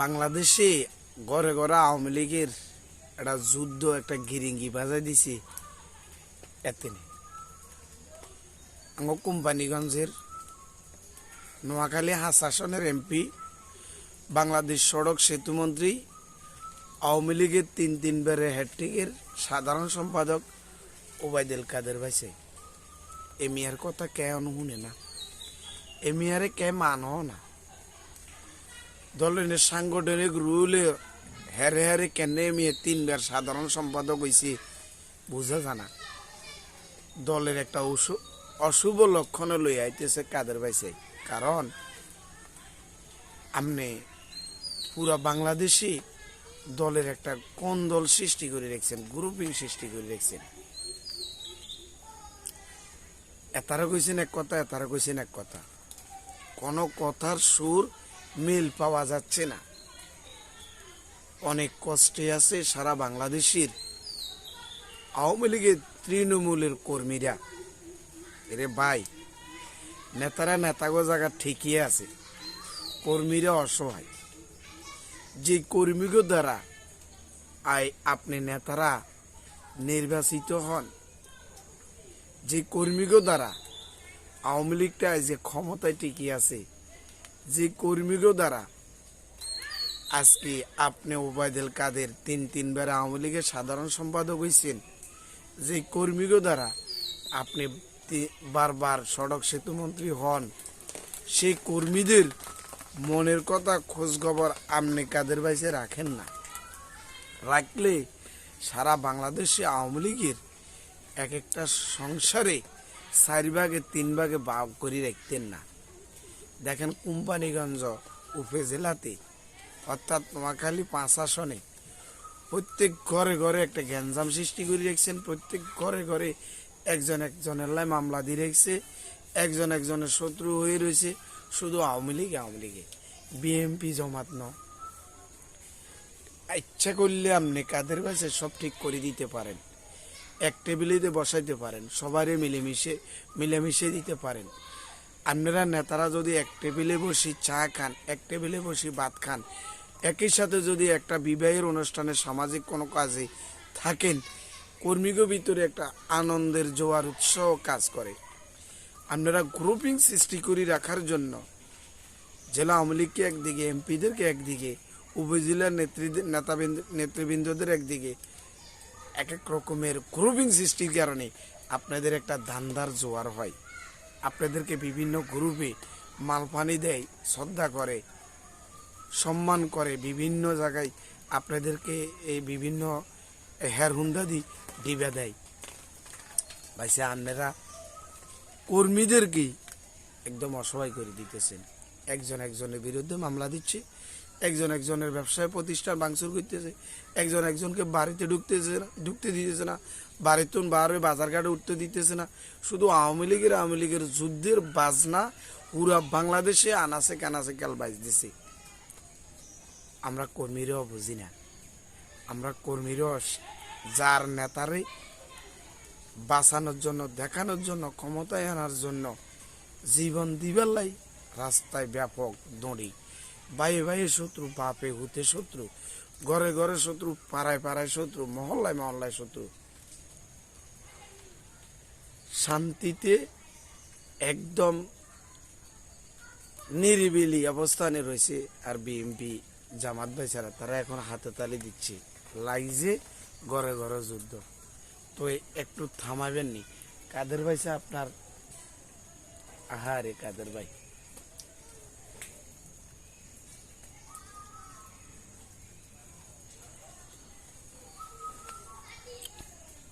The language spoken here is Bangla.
বাংলাদেশে ঘরে ঘরে আওয়ামী লীগের একটা যুদ্ধ, একটা গিরিঙ্গি বাজাই দিছে এতেনে আঙ্গ কোম্পানিগঞ্জের নোয়াখালী হাসাসনের এমপি, বাংলাদেশ সড়ক সেতু মন্ত্রী, আওয়ামী লীগের তিন তিনবারের হ্যাট্রিকের সাধারণ সম্পাদক ওবায়দুল কাদের ভাইছে। এমিয়ার কথা কে অনুশুনে না? এমিয়ারে কে মানও না? দলের সাংগঠনিক রুলে হেরে হেরে কেনে মেয়ে তিনবার সাধারণ সম্পাদক হয়েছে বুঝা জানা। দলের একটা অশু অশুভ লক্ষণে লই আইতেছে কাদের পাইছে কারণ আপনি পুরা বাংলাদেশি দলের একটা কোন দল সৃষ্টি করে রেখেছেন গ্রুপিং সৃষ্টি করে রেখেছেন। এতারা কইছেন এক কথা এতারা কইছেন এক কথা। কোনো কথার সুর মিল পাওয়া যাচ্ছে না। অনেক কষ্টে আছে সারা বাংলাদেশের আওয়ামী লীগের তৃণমূলের কর্মীরা। এরে ভাই, নেতারা নেতাগো জায়গা ঠিকই আছে, কর্মীরা অসহায়। যে কর্মীগো দ্বারা আই আপনি নেতারা নির্বাচিত হন, যে কর্মীগো দ্বারা আওয়ামী লীগটা যে ক্ষমতায় টিকে আছে যে কর্মীগো দ্বারা আজকে আপনি ওবায়দুল কাদের তিন তিনবার আওয়ামী লীগের সাধারণ সম্পাদক হয়েছেন যে কর্মীগো দ্বারা আপনি বারবার সড়ক সেতু মন্ত্রী হন সেই কর্মীদের মনের কথা খোঁজ খবর আপনি কাদের বাইসে রাখেন না? রাখলে সারা বাংলাদেশে আওয়ামী লীগের এক একটা সংসারে চার ভাগে তিন ভাগে ভাগ করে রাখতেন না। দেখেন কোম্পানিগঞ্জ উপজেলাতে অর্থাৎ নোয়াখালী পাঁচ আসনে, প্রত্যেক ঘরে ঘরে একটা গ্যাঞ্জাম সৃষ্টি করে রেখেছেন, প্রত্যেক ঘরে ঘরে একজন একজনের লাই মামলা দিয়ে রেখেছে, একজন একজনের শত্রু হয়ে রয়েছে, শুধু আওয়ামী লীগ, আওয়ামী লীগে। বিএমপি জমাত ন। ইচ্ছা করলে আপনি কাদের কাছে সব ঠিক করে দিতে পারেন? এক টেবিলেতে বসাইতে পারেন সবারই মিলেমিশে মিলেমিশে দিতে পারেন। আপনারা নেতারা যদি এক টেবিলে বসি চা খান, এক টেবিলে বসি ভাত খান, একই সাথে যদি একটা বিবাহের অনুষ্ঠানে সামাজিক কোনো কাজে থাকেন, কর্মীগো ভিতরে একটা আনন্দের জোয়ার উৎসাহ কাজ করে। আপনারা গ্রুপিং সৃষ্টি করে রাখার জন্য জেলা আওয়ামী লীগকে একদিকে, এমপিদেরকে একদিকে উপজেলার নেতৃত্ব নেতাবৃন্দ, নেতৃবৃন্দদের একদিকে এক এক রকমের গ্রুপিং সৃষ্টির কারণে আপনাদের একটা ধান্দার জোয়ার হয়। আপনাদেরকে বিভিন্ন গ্রুপে মালপানি দেয়, শ্রদ্ধা করে, সম্মান করে, বিভিন্ন জায়গায় আপনাদেরকে এই বিভিন্ন হেয়ার হুন্দাদি ডিবা দেয়। ভাইসে আন্নেরা কর্মীদেরকেই একদম অসহায় করে দিতেছেন। একজন একজনের বিরুদ্ধে মামলা দিচ্ছে, একজন একজনের ব্যবসায় প্রতিষ্ঠান ভাঙচুর করতেছে, একজন একজনকে বাড়িতে ঢুকতেছে না, ঢুকতে দিতেছে না বাড়িতে বারে বাজার ঘাটে উঠতে দিতেছে না। শুধু আওয়ামী লীগের আওয়ামী লীগের যুদ্ধের বাজনা পুরা বাংলাদেশে আনাসে কানাসে কাল বাজতেছে আমরা কর্মীরাও বুঝি না। আমরা কর্মীরাও যার নেতারে বাঁচানোর জন্য, দেখানোর জন্য, ক্ষমতায় আনার জন্য জীবন দিবেলাই রাস্তায় ব্যাপক দড়ি। বাইয়ে বাইয়ে শত্রু, বাপে হুতে শত্রু, ঘরে ঘরে শত্রু, পাড়ায় পাড়ায় শত্রু, মহল্লায় মহল্লায় শত্রু। শান্তিতে একদম নিরিবিলি অবস্থানে রয়েছে আর বিএমপি জামাত ভাই ছাড়া, তারা এখন হাতে তালি দিচ্ছে। লাগছে ঘরে ঘরে যুদ্ধ। তো একটু থামাবেননি কাদের ভাই আপনার? আহারে কাদের ভাই।